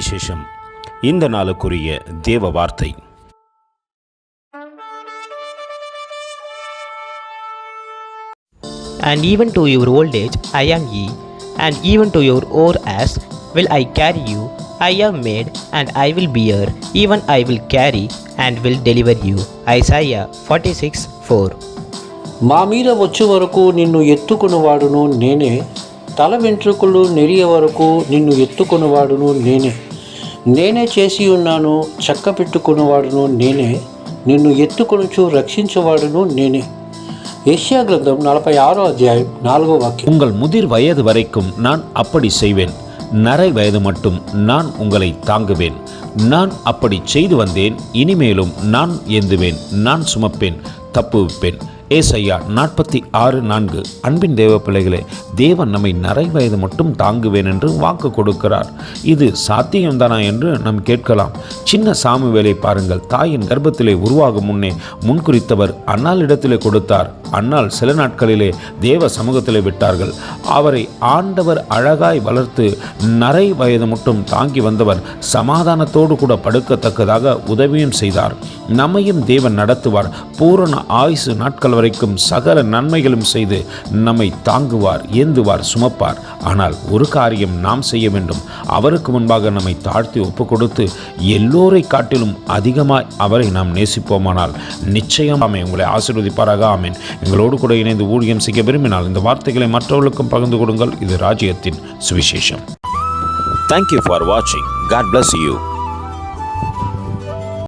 சுவிசேஷம் இந்த நாளுக்குரிய தேவ வார்த்தை And even to your old age I am ye, and even to your old age will I carry you. I am made, and I will bear, even I will carry, and will deliver you. Isaiah 46 4. మా మీద వచ్చే వరకు నిన్ను ఎత్తుకునివాడును నేనే తల వెంట్రుకలు నెరియ వరకు నిన్ను ఎత్తుకునివాడును నేనే నేనే చేసి ఉన్నాను చక్క పెట్టుకునివాడును నేనే నిన్ను ఎత్తుకొనుచు రక్షించేవాడును నేనే ఏషియా గ్రంథం నలభై ఆరో అధ్యాయం నాలుగో వాక్యం உங்கள் முதிர் வயது வரைக்கும் நான் அப்படி செய்வேன் நரை வயது மட்டும் நான் உங்களை தாங்குவேன் நான் அப்படி செய்து வந்தேன் இனிமேலும் நான் ஏந்துவேன் நான் சுமப்பேன் தப்புவிப்பேன் ஏசையா நாற்பத்தி ஆறு நான்கு அன்பின் தேவ பிள்ளைகளே தேவன் நம்மை நரை வயது மட்டும் தாங்குவேன் என்று வாக்கு கொடுக்கிறார். இது சாத்தியம்தானா என்று நாம் கேட்கலாம். சின்ன சாமுவேலை பாருங்கள் தாயின் கர்ப்பத்திலே உருவாகும் முன்னே முன்குறித்தவர் அன்னாள் இடத்திலே கொடுத்தார். அன்னால் சில நாட்களிலே தேவ சமூகத்திலே விட்டார்கள். அவரை ஆண்டவர் அழகாய் வளர்த்து நரை வயது மட்டும் தாங்கி வந்தவர் சமாதானத்தோடு கூட படுக்கத்தக்கதாக உதவியும் செய்தார். நம்மையும் தேவன் நடத்துவார். பூரண ஆயுசு நாட்கள் வரைக்கும் சகல நன்மைகளும் செய்து நம்மை தாங்குவார் ஏந்துவார் சுமப்பார். ஆனால் ஒரு காரியம் நாம் செய்ய வேண்டும். அவருக்கு முன்பாக நம்மை தாழ்த்தி ஒப்பு கொடுத்து எல்லோரை காட்டிலும் அதிகமாய் அவரை நாம் நேசிப்போமானால் நிச்சயம் ஆமே உங்களை ஆசீர்வதிப்பாராக ஆமேன். எங்களோடு கூட இணைந்து ஊழியம் செய்ய விரும்பினால் இந்த வார்த்தைகளை மற்றவர்களுக்கும் பகிர்ந்து கொடுங்கள். இது ராஜ்யத்தின் சுவிசேஷம். தேங்க்யூ ஃபார் வாட்சிங் காட் பிளஸ் யூ